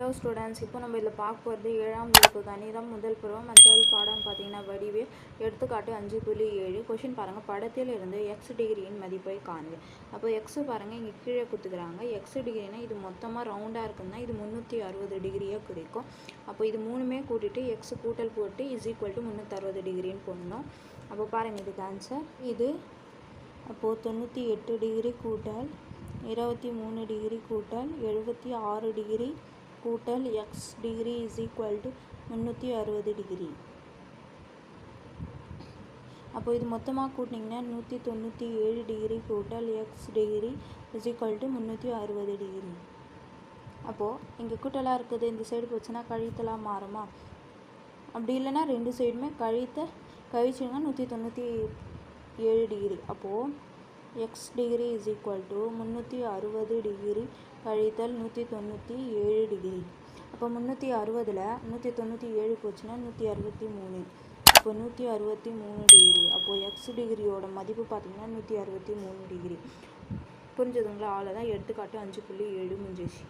Hello students இப்போ நம்ம இதில் பார்க்க போகிறது ஏழாம் வகுப்பு கணிதம் முதல் பருவம் அஞ்சாவது பாடம் பார்த்தீங்கன்னா வடிவே எடுத்துக்காட்டு அஞ்சு புள்ளி ஏழு. கொஷின் பாருங்கள் படத்தில் இருந்து எக்ஸ் டிகிரியின் மதிப்பை காணுங்க. அப்போ எக்ஸு பாருங்கள் இங்கே கீழே கொடுத்துக்கிறாங்க. எக்ஸ் டிகிரினா இது மொத்தமாக ரவுண்டாக இருக்குன்னா இது முந்நூற்றி அறுபது டிகிரியாக கிடைக்கும் அப்போ இது மூணுமே கூட்டிட்டு எக்ஸ் கூட்டல் போட்டு இஸ் ஈக்குவல் டு முந்நூற்றறுபது டிகிரின்னு போடணும். அப்போ பாருங்கள் இதுக்கு ஆன்சர் இது அப்போது தொண்ணூற்றி எட்டு டிகிரி கூட்டல் இருபத்தி மூணு டிகிரி கூட்டல் எழுபத்தி ஆறு டிகிரி கூட்டல் x degree is equal to முந்நூற்றி அறுபது டிகிரி அப்போ இது மொத்தமாக கூட்டிங்கன்னா நூற்றி தொண்ணூற்றி ஏழு டிகிரி கூட்டல் x degree is equal to முந்நூற்றி அறுபது டிகிரி அப்போது இங்கே கூட்டலாக இருக்குது இந்த சைடு போச்சுன்னா கழித்தலாக மாறுமா? அப்படி இல்லைன்னா ரெண்டு சைடுமே கழித்த கழிச்சிங்கன்னா நூற்றி தொண்ணூற்றி ஏழு டிகிரி அப்போது x degree is equal to முந்நூற்றி அறுபது டிகிரி கழித்தல் நூற்றி தொண்ணூற்றி ஏழு டிகிரி அப்போ முந்நூற்றி அறுபதில் நூற்றி தொண்ணூற்றி ஏழு போச்சுன்னா நூற்றி அறுபத்தி மூணு. இப்போ நூற்றி அறுபத்தி மூணு டிகிரி அப்போது எக்ஸ் டிகிரியோட மதிப்பு பார்த்திங்கன்னா நூற்றி அறுபத்தி மூணு டிகிரி புரிஞ்சதுங்களா? அவ்வளோதான் எடுத்துக்காட்டு அஞ்சு புள்ளி ஏழு முடிஞ்சிச்சு